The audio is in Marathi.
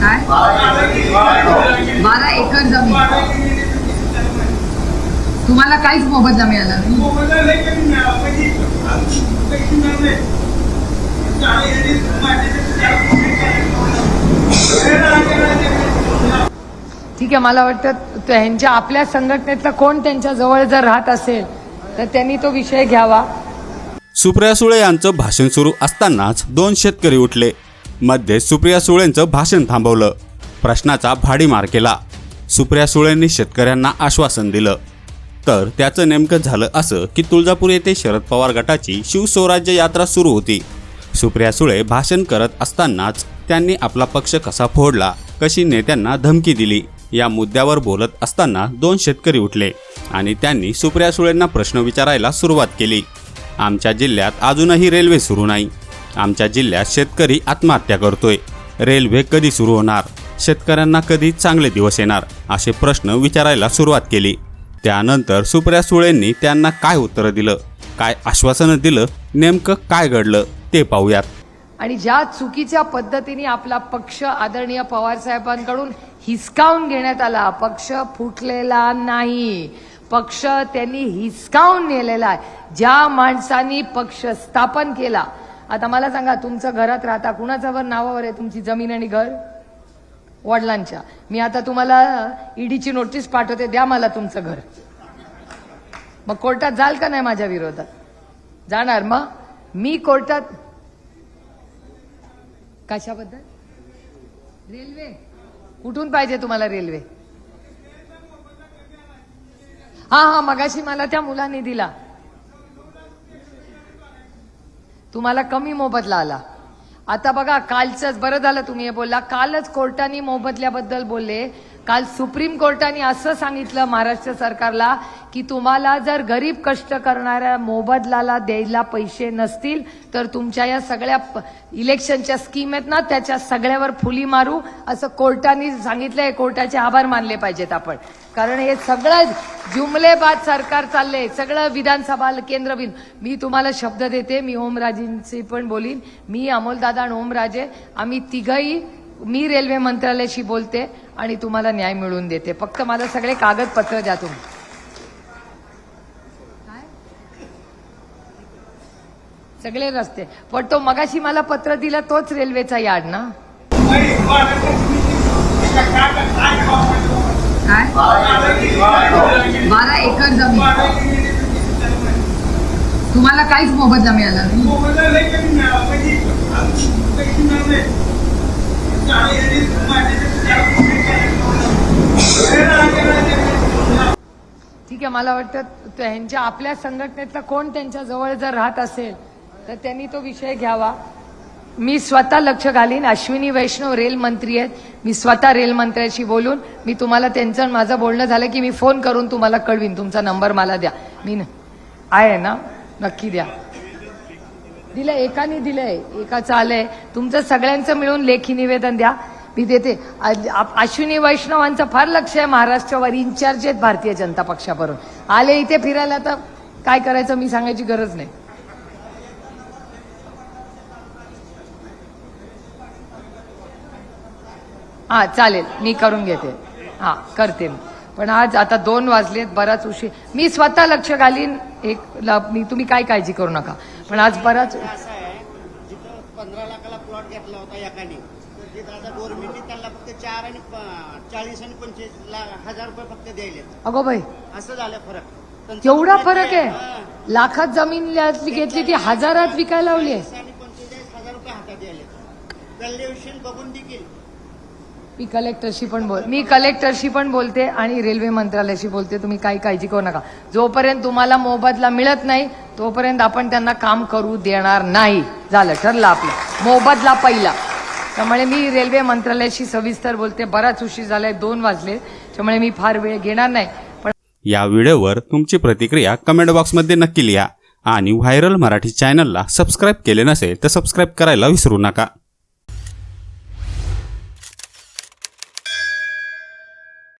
काय? बारा एकर जमीन. तुम्हाला काहीच मोबदला मिळाला ठीक आहे मला वाटतं त्यांच्या आपल्या संघटनेतलं कोण त्यांच्या जवळ जर राहत असेल तर त्यांनी तो विषय घ्यावा. सुप्रिया सुळे यांचं भाषण सुरू असतानाच दोन शेतकरी उठले. मध्ये सुप्रिया सुळेंचं भाषण थांबवलं. प्रश्नाचा भाडीमार केला. सुप्रिया सुळेंनी शेतकऱ्यांना आश्वासन दिलं. तर त्याचं नेमकं झालं असं की तुळजापूर येथे शरद पवार गटाची शिवस्वराज्य यात्रा सुरू होती. सुप्रिया सुळे भाषण करत असतानाच त्यांनी आपला पक्ष कसा फोडला कशी नेत्यांना धमकी दिली या मुद्द्यावर बोलत असताना दोन शेतकरी उठले आणि त्यांनी सुप्रिया सुळेंना प्रश्न विचारायला सुरुवात केली. आमच्या जिल्ह्यात अजूनही रेल्वे सुरू नाही. आमच्या जिल्ह्यात शेतकरी आत्महत्या करतोय. रेल्वे कधी सुरू होणार? शेतकऱ्यांना कधी चांगले दिवस येणार? असे प्रश्न विचारायला सुरुवात केली. त्यानंतर सुप्रिया सुळेंनी त्यांना काय उत्तरं दिलं? काय आश्वासनं दिलं? नेमकं काय घडलं? ते पाहूयात. आणि ज्या चुकीच्या पद्धतीने आपला पक्ष आदरणीय पवार साहेबांकडून हिसकावून घेण्यात आला पक्ष फुटलेला नाही. पक्ष त्यांनी हिसकावून नेलेला आहे. ज्या माणसांनी पक्ष स्थापन केला आता मला सांगा तुमचं घरात राहता कुणाच्यावर नावावर आहे तुमची जमीन आणि घर? वडिलांच्या. मी आता तुम्हाला ईडीची नोटीस पाठवते द्या मला तुमचं घर. मग कोर्टात जाल का नाही माझ्या विरोधात? जाणार. मग मी कोर्टात कशाबद्दल? रेल्वे. कुठून पाहिजे तुम्हाला रेल्वे? हा हा मगाशी मला त्या मुलांनी दिला. तुम्हाला कमी मोबदला आला. आता बघा कालचंच बरं झालं तुम्ही हे बोलला. कालच कोर्टाने मोबदल्याबद्दल बोलले. काल सुप्रीम कोर्टाने असं सांगितलं महाराष्ट्र सरकारला की तुम्हाला जर गरीब कष्ट करणाऱ्या मोबदलाला द्यायला पैसे नसतील तर तुमच्या या सगळ्या प- इलेक्शनच्या स्कीम आहेत ना त्याच्या सगळ्यावर फुली मारू असं कोर्टाने सांगितलंय. कोर्टाचे आभार मानले पाहिजेत आपण. कारण हे सगळं जुमलेबाद सरकार चाललंय. सगळं विधानसभा केंद्र बिन मी तुम्हाला शब्द देते मी ओमराजेंशी पण बोलीन. मी अमोलदादा आणि ओमराजे आम्ही तिघही मी रेल्वे मंत्रालयाशी बोलते आणि तुम्हाला न्याय मिळवून देते. फक्त मला सगळे कागदपत्र द्या तुम्ही. सगळे रस्ते. पण तो मगाशी मला पत्र दिला तोच रेल्वेचा यार्ड ना? काय? बारा एकर जमीन. तुम्हाला काहीच मोबदला मिळाला नाही. ठीक आहे मला वाटतं त्यांच्या आपल्या संघटनेतलं कोण त्यांच्या जवळ जर राहत असेल तर त्यांनी तो विषय घ्यावा. मी स्वतः लक्ष घालीन. अश्विनी वैष्णव रेल मंत्री आहेत. मी स्वतः रेलमंत्र्याशी बोलून मी तुम्हाला त्यांचं माझं बोलणं झालं की मी फोन करून तुम्हाला कळवीन. तुमचा नंबर मला द्या. मी न- आहे ना? नक्की द्या. दिलंय एकाने दिलंय. एकाचं आलंय. तुमचं सगळ्यांचं मिळून लेखी निवेदन द्या. मी देते. अश्विनी वैष्णवांचं फार लक्ष आहे. महाराष्ट्रावर इन्चार्ज आहेत भारतीय जनता पक्षावरून. आले इथे फिरायला तर काय करायचं मी सांगायची गरज नाही. हा चालेल मी करून घेते. हा करते मी. पण आज आता दोन वाजलेत बराच उशीर. मी स्वतः लक्ष घालीन एक ला- मी तुम्ही काय काळजी करू नका. पण आज बराच पंधरा लाखाला प्लॉट घेतला होता एकाने त्यांना फक्त चार आणि चाळीस आणि पंचवीस हजार रुपये फक्त द्यायले अगो बाई. असं झालं फरक. म्हणजे, फरक आहे. लाखात जमीन घेतली ती हजारात विकायला लावली आहे. पंचेचाळीस हजार रुपये हातात द्यायले बघून देखील मी कलेक्टरशी पण बोल मी कलेक्टरशी पण बोलते आणि रेल्वे मंत्रालयाशी बोलते. तुम्ही काही काळजी करू नका. जोपर्यंत तुम्हाला मोबदला मिळत नाही तोपर्यंत आपण त्यांना काम करू देणार नाही. झालं ठरलं आपलं. मोबदला पहिला. त्यामुळे मी रेल्वे मंत्रालयाशी सविस्तर बोलते. बराच उशीर झालाय दोन वाजले. त्यामुळे मी फार वेळ घेणार नाही. पण या व्हिडिओवर तुमची प्रतिक्रिया कमेंट बॉक्समध्ये नक्की लिहा. आणि व्हायरल मराठी चॅनलला सबस्क्राईब केले नसेल तर सबस्क्राईब करायला विसरू नका.